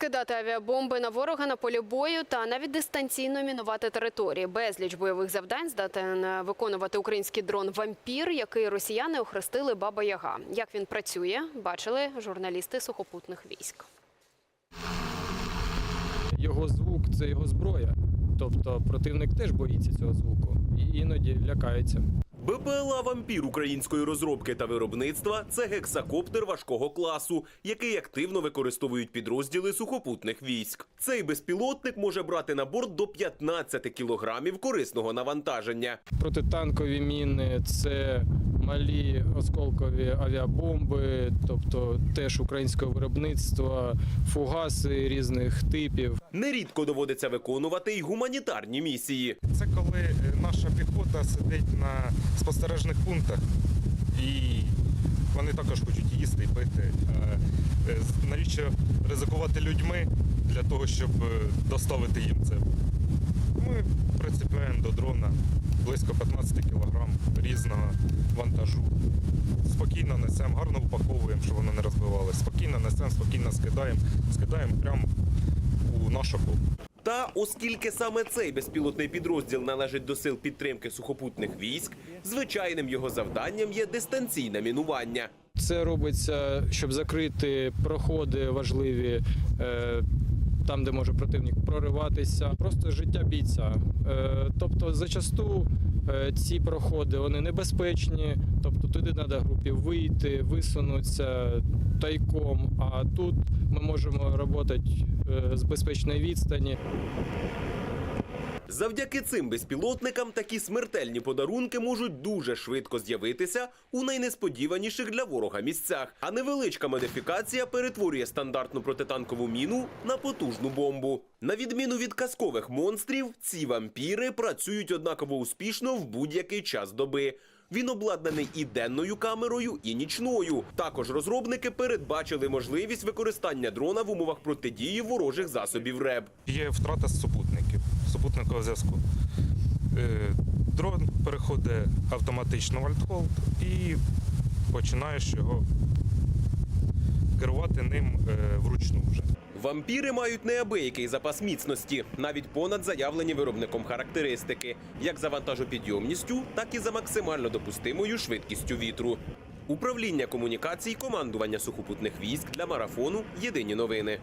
Скидати авіабомби на ворога на полі бою та навіть дистанційно мінувати території. Безліч бойових завдань здатен виконувати український дрон «Вампір», який росіяни охрестили «Баба Яга». Як він працює, бачили журналісти сухопутних військ. Його звук це його зброя. Тобто противник теж боїться цього звуку і іноді лякається. БПЛА «Вампір» української розробки та виробництва це гексакоптер важкого класу, який активно використовують підрозділи сухопутних військ. Цей безпілотник може брати на борт до 15 кілограмів корисного навантаження. Протитанкові міни це малі осколкові авіабомби, тобто теж українського виробництва, фугаси різних типів. Нерідко доводиться виконувати й гуманітарні місії. Це коли е, наша піхота сидить на спостережних пунктах і вони також хочуть їсти і пити. Е, Навіщо ризикувати людьми для того, щоб е, доставити їм це? Ми прицепляємо до дрона близько 15 кг різного вантажу. Спокійно несемо, гарно упаковуємо, щоб воно не розбивалося. Спокійно несемо, спокійно скидаємо, скидаємо прямо у наш окоп. Та оскільки саме цей безпілотний підрозділ належить до сил підтримки сухопутних військ, звичайним його завданням є дистанційне мінування. Це робиться, щоб закрити проходи важливі. е, Там, де може противник прориватися, просто життя бійця. Е, Тобто, зачасту ці проходи вони небезпечні, тобто туди треба групі вийти, висунутися тайком. А тут ми можемо працювати з безпечної відстані. Завдяки цим безпілотникам такі смертельні подарунки можуть дуже швидко з'явитися у найнесподіваніших для ворога місцях. А невеличка модифікація перетворює стандартну протитанкову міну на потужну бомбу. На відміну від казкових монстрів, ці вампіри працюють однаково успішно в будь-який час доби. Він обладнаний і денною камерою, і нічною. Також розробники передбачили можливість використання дрона в умовах протидії ворожих засобів РЕБ. Є втрата супутників, супутникового зв'язку. Е, Дрон переходить автоматично в альтхолд і починаєш його керувати ним е, вручну вже. Вампіри мають неабиякий запас міцності, навіть понад заявлені виробником характеристики, як за вантажопідйомністю, так і за максимально допустимою швидкістю вітру. Управління комунікацій командування сухопутних військ для марафону. Єдині новини.